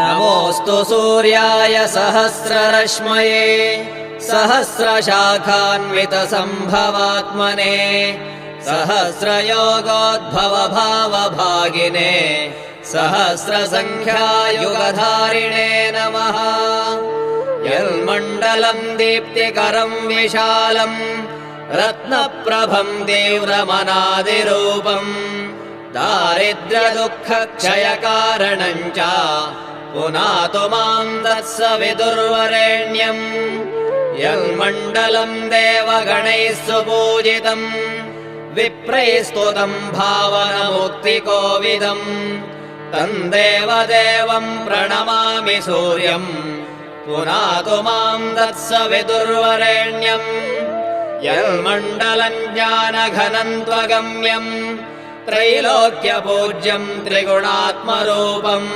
नमोऽस्तु सूर्याय सहस्ररश्मये सहस्रशाखान्वितसम्भवात्मने सहस्रयोगोद्भवभावभागिने सहस्रसङ्ख्यायुगधारिणे नमः। यन्मण्डलम् दीप्तिकरम् विशालम् रत्नप्रभम् तीव्रमनादिरूपम् दारिद्र्यदुःखक्षयकारणम् च पुनातु माम् दत्स विदुर्वरेण्यम् यन्मण्डलम् देवगणैः सुपूजितम् विप्रैः स्तुतम् भावनमुक्तिकोविदम् तम् देवदेवम् प्रणमामि सूर्यम् पुनातु माम् दत्स विदुर्वरेण्यम् यन्मण्डलम् ज्ञानघनम् त्वगम्यम् त्रैलोक्यपूज्यम् त्रिगुणात्मरूपम्